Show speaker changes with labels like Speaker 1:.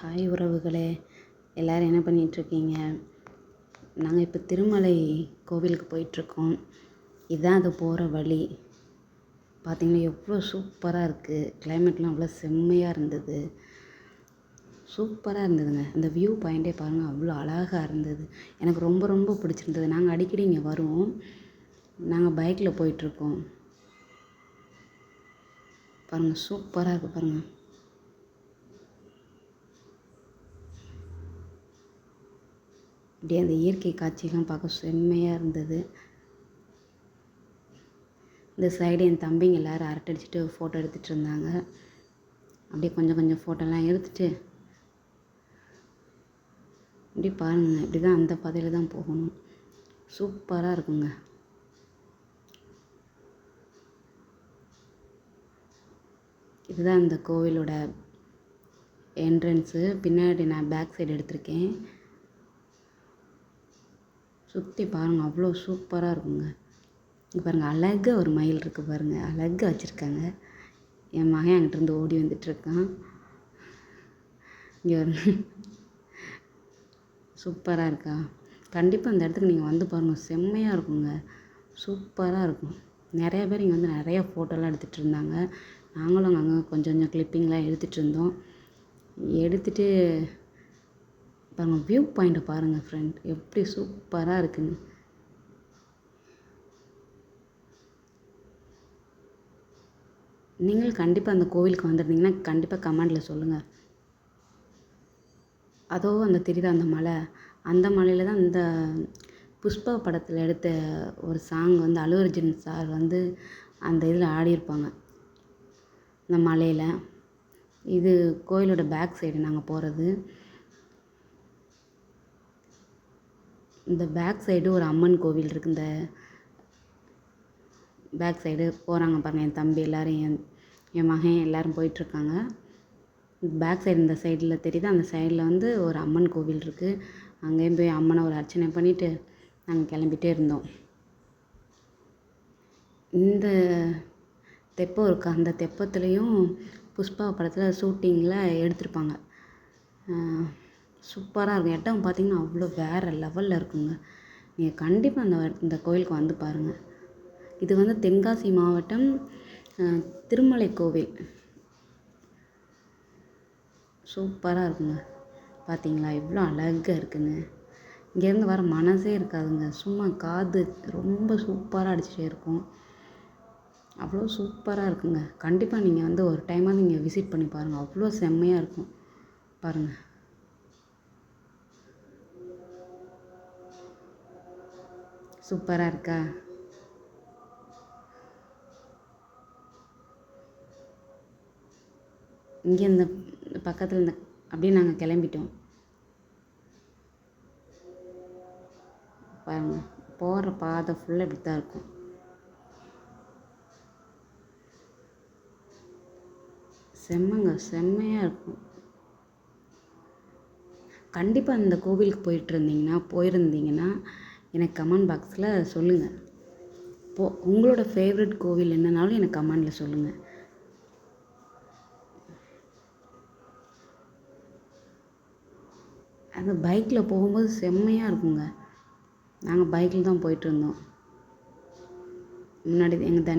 Speaker 1: Hi உறவுகளே எல்லோரும் என்ன பண்ணிகிட்ருக்கீங்க? நாங்கள் இப்போ திருமலை கோவிலுக்கு போயிட்டுருக்கோம் இதுதான் அது போகிற வழி. பார்த்திங்கன்னா எவ்வளோ சூப்பராக இருக்குது கிளைமேட்லாம் அவ்வளோ செம்மையாக இருந்தது. சூப்பராக இருந்ததுங்க. அந்த வியூ பாயிண்ட்டே பாருங்கள் அவ்வளோ அழகாக இருந்தது. எனக்கு ரொம்ப ரொம்ப பிடிச்சிருந்தது. நாங்கள் அடிக்கடி இங்கே வருவோம். நாங்கள் பைக்கில் போயிட்டுருக்கோம் பாருங்கள் சூப்பராக இருக்குது பாருங்கள் அப்படியே அந்த இயற்கை காட்சியெலாம் பார்க்க செம்மையாக இருந்தது. இந்த சைடு என் தம்பிங்க எல்லோரும் அரட்டை அடிச்சுட்டு ஃபோட்டோ எடுத்துகிட்டு இருந்தாங்க. அப்படியே கொஞ்சம் கொஞ்சம் ஃபோட்டோலாம் எடுத்துகிட்டு இப்படி பாருங்க இப்படி தான் அந்த பாதையில் தான் போகணும். சூப்பராக இருக்குங்க. இதுதான் இந்த கோவிலோட என்ட்ரன்ஸு பின்னாடி நான் பேக் சைடு எடுத்திருக்கேன். சுற்றி பாருங்கள் அவ்வளோ சூப்பராக இருக்குங்க. இங்கே பாருங்கள் அழகாக ஒரு மயில் இருக்குது பாருங்கள் அழகாக வச்சுருக்காங்க. என் மகன் அங்கிட்டிருந்து ஓடி வந்துட்டுருக்கான் இங்கே ஒரு சூப்பராக இருக்கா? கண்டிப்பாக அந்த இடத்துக்கு நீங்கள் வந்து பாருங்கள் செம்மையாக இருக்குங்க. சூப்பராக இருக்கும். நிறைய பேர் இங்கே வந்து நிறையா ஃபோட்டோலாம் எடுத்துகிட்டு இருந்தாங்க. நாங்களும் அங்கே கொஞ்சம் கொஞ்சம் கிளிப்பிங்லாம் எடுத்துகிட்டு இருந்தோம். எடுத்துகிட்டு பாருங்கள் வியூ பாயிண்ட்டை பாருங்கள் ஃப்ரெண்ட் எப்படி சூப்பராக இருக்குன்னு. நீங்கள் கண்டிப்பாக அந்த கோவிலுக்கு வந்துருந்தீங்கன்னா கண்டிப்பாக கமெண்டில் சொல்லுங்கள் அதோ அந்த தெரியுதா அந்த மலை? அந்த மலையில் தான் இந்த புஷ்பா படத்தில் எடுத்த ஒரு சாங் வந்து அல்லு அர்ஜுன் சார் வந்து அந்த இதில் ஆடியிருப்பாங்க. இந்த மலையில். இது கோயிலோட பேக் சைடு நாங்கள் போகிறது இந்த பேக் சைடு ஒரு அம்மன் கோவில் இருக்குது இந்த பேக் சைடு போகிறாங்க பாருங்கள் என் தம்பி எல்லோரும் என் என் மகன் எல்லோரும் போயிட்டுருக்காங்க. பேக் சைடு இந்த சைடில் தெரியுது? அந்த சைடில் வந்து ஒரு அம்மன் கோவில் இருக்குது அங்கேயும் போய் அம்மனை ஒரு அர்ச்சனை பண்ணிவிட்டு நாங்கள் கிளம்பிட்டே இருந்தோம். இந்த தெப்பம் இருக்குது அந்த தெப்பத்துலேயும் புஷ்பா படத்தில் ஷூட்டிங்கில் எடுத்திருப்பாங்க. சூப்பராக இருக்கும். இடம் பார்த்திங்கன்னா அவ்வளோ வேறு லெவலில் இருக்குங்க. நீங்கள் கண்டிப்பாக அந்த இந்த கோயிலுக்கு வந்து பாருங்கள் இது வந்து தென்காசி மாவட்டம் திருமலை கோவில் சூப்பராக இருக்குங்க. பார்த்தீங்களா எவ்வளோ அழகாக இருக்குங்க. இங்கேருந்து வர மனசே இருக்காதுங்க. சும்மா காது ரொம்ப சூப்பராக அடிச்சுட்டே இருக்கும். அவ்வளோ சூப்பராக இருக்குங்க. கண்டிப்பாக நீங்கள் வந்து ஒரு டைமாவது நீங்கள் விசிட் பண்ணி பாருங்கள் அவ்வளோ செம்மையாக இருக்கும். பாருங்கள் சூப்பராக இருக்கா? இங்கே இந்த பக்கத்தில் இந்த அப்படியே நாங்கள் கிளம்பிட்டோம். பாருங்கள் போகிற பாதை ஃபுல்லாக இப்படி தான் இருக்கும். செம்மங்க செம்மையாக இருக்கும். கண்டிப்பாக அந்த கோவிலுக்கு போயிட்டு இருந்தீங்கன்னா போயிருந்தீங்கன்னா எனக்கு கமெண்ட் பாக்ஸில் சொல்லுங்கள் போ உங்களோட ஃபேவரட் கோவில் என்னன்னாலும் எனக்கு கமெண்டில் சொல்லுங்கள் அந்த பைக்கில் போகும்போது செம்மையாக இருக்குங்க. நாங்கள் பைக்கில் தான் போயிட்டுருந்தோம் முன்னாடி எங்கள் தனி